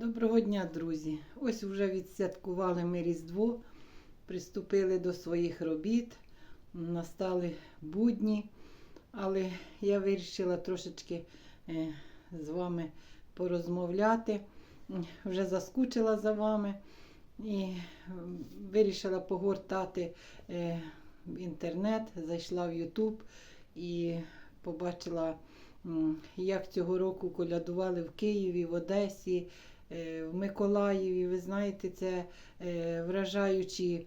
Доброго дня, друзі! Ось вже відсвяткували ми Різдво, приступили до своїх робіт, настали будні, але я вирішила трошечки е, з вами порозмовляти. Вже заскучила за вами і вирішила погортати е, інтернет, зайшла в Ютуб і побачила, як цього року колядували в Києві, в Одесі, в Миколаєві. Ви знаєте, це е, вражаючі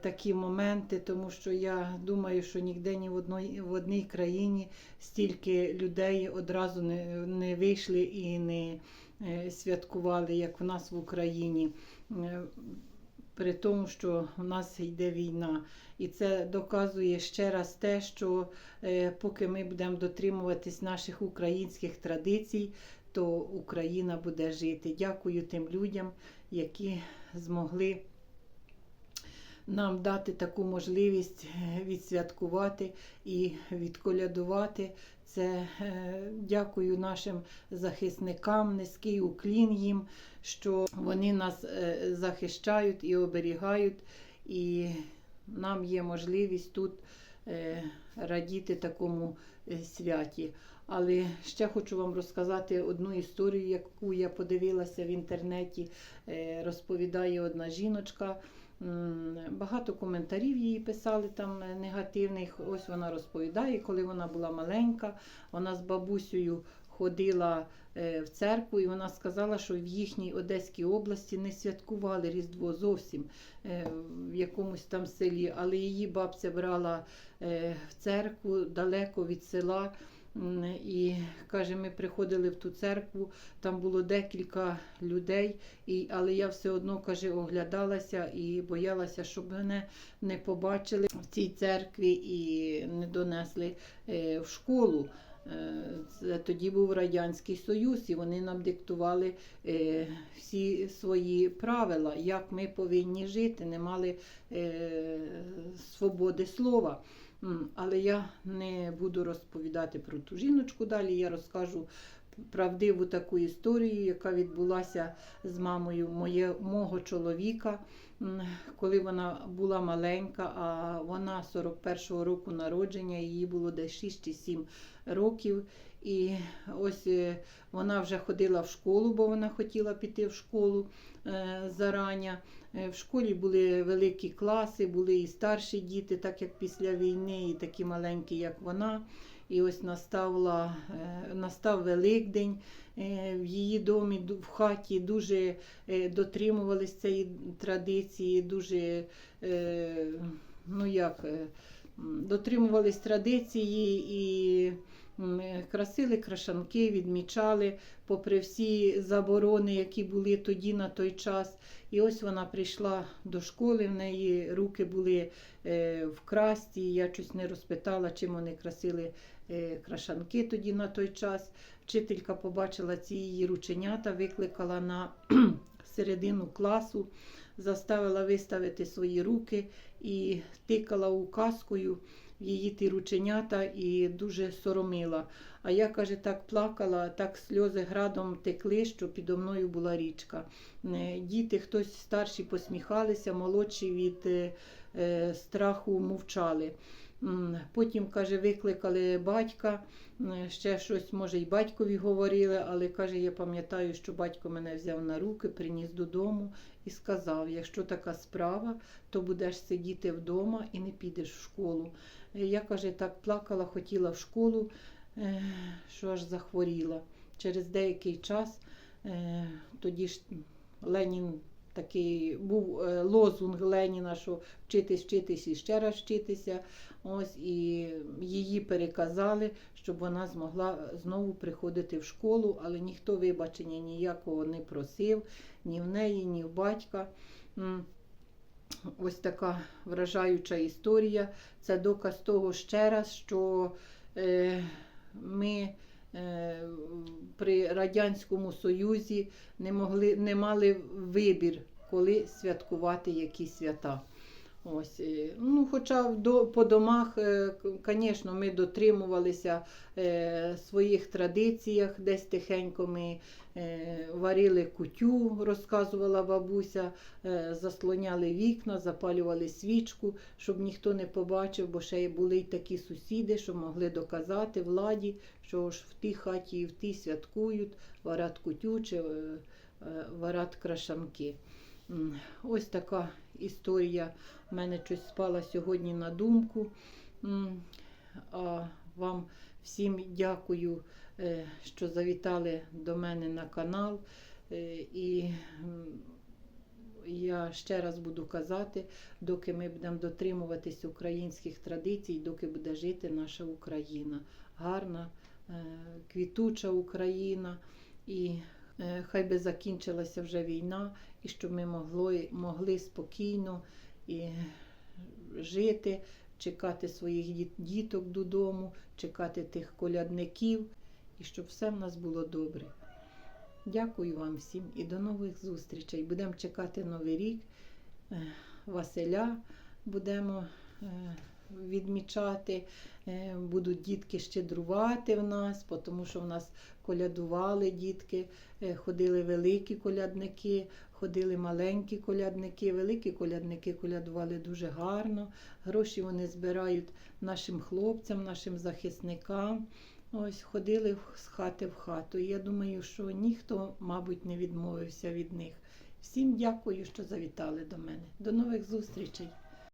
такі моменти, тому що я думаю, що ніде ні в одній, в одній країні стільки людей одразу не, не вийшли і не е, святкували, як в нас в Україні. Е, При тому, що в нас йде війна. І це доказує ще раз те, що е, поки ми будемо дотримуватись наших українських традицій, то Україна буде жити. Дякую тим людям, які змогли нам дати таку можливість е, відсвяткувати і відколядувати. Це е, дякую нашим захисникам, низький уклін їм, що вони нас е, захищають і оберігають, і нам є можливість тут радіти такому святі. Але ще хочу вам розказати одну історію, яку я подивилася в інтернеті. Е, Розповідає одна жіночка. Багато коментарів їй писали там е, негативних. Ось вона розповідає, коли вона була маленька, вона з бабусею ходила е, в церкву, і вона сказала, що в їхній Одеській області не святкували Різдво зовсім в якомусь там селі, але її бабця брала в церкву далеко від села. І каже, ми приходили в ту церкву, там було декілька людей, і, але я все одно каже, оглядалася і боялася, щоб мене не побачили в цій церкві і не донесли е, в школу. Е, Це тоді був Радянський Союз, і вони нам диктували е, всі свої правила, як ми повинні жити, не мали свободи слова. Але я не буду розповідати про ту жіночку далі. Я розкажу правдиву таку історію, яка відбулася з мамою моє, мого чоловіка, коли вона була маленька, а вона 41-го року народження, їй було десь 6 чи 7 років. І ось е, вона вже ходила в школу, бо вона хотіла піти в школу е, зарання. Е, В школі були великі класи, були і старші діти, так як після війни, і такі маленькі, як вона. І ось наставла, е, настав Великдень. В її домі, в хаті дуже дотримувались цієї традиції, дуже е, ну як, е, дотримувались традиції і е, красили крашанки, відмічали попри всі заборони, які були тоді на той час. І ось вона прийшла до школи, в неї руки були в красті. Я щось не розпитала, чим вони красили крашанки тоді на той час. Вчителька побачила ці її рученята, викликала на середину класу, заставила виставити свої руки і тикала указкою в її ті рученята і дуже соромила. А я, каже, так плакала, так сльози градом текли, що підо мною була річка. Е, Діти, хтось старші посміхалися, молодші від е, е, страху мовчали. Потім, каже, викликали батька, ще щось, може, й батькові говорили, але каже, я пам'ятаю, що батько мене взяв на руки, приніс додому і сказав: якщо така справа, то будеш сидіти вдома і не підеш в школу. Я каже, так плакала, хотіла в школу, е, що аж захворіла. Через деякий час е, тоді ж Ленін такий був е, лозунг Леніна, що вчитись, вчитись і ще раз вчитися. Ось і її переказали, щоб вона змогла знову приходити в школу, але ніхто вибачення ніякого не просив, ні в неї, ні в батька. Ось така вражаюча історія. Це доказ того ще раз, що е, ми при Радянському Союзі не, могли, не мали вибір, коли святкувати які свята. Ось, е, ну, хоча до, по домах, звісно, ми дотримувалися е, своїх традиціях, десь тихенько ми е, варили кутю, розказувала бабуся, е, заслоняли вікна, запалювали свічку, щоб ніхто не побачив, бо ще були й такі сусіди, що могли доказати владі, що ж в тій хаті і в тій святкують, варять кутю чи е, е, варять крашанки. Ось така історія в мене щось спала сьогодні на думку. А вам всім дякую, е, що завітали до мене на канал. Е, І я ще раз буду казати, доки ми будемо дотримуватись українських традицій, доки буде жити наша Україна. Гарна, е, квітуча Україна. І хай би закінчилася вже війна, і щоб ми могли, могли спокійно і жити, чекати своїх діток додому, чекати тих колядників, і щоб все в нас було добре. Дякую вам всім і до нових зустрічей. Будемо чекати Новий рік. Е, Василя будемо е, відмічати. Е, Будуть дітки щедрувати в нас, тому що в нас колядували дітки, е, ходили великі колядники, ходили маленькі колядники. Великі колядники колядували дуже гарно. Гроші вони збирають нашим хлопцям, нашим захисникам. Ось ходили з хати в хату. Я думаю, що ніхто, мабуть, не відмовився від них. Всім дякую, що завітали до мене. До нових зустрічей!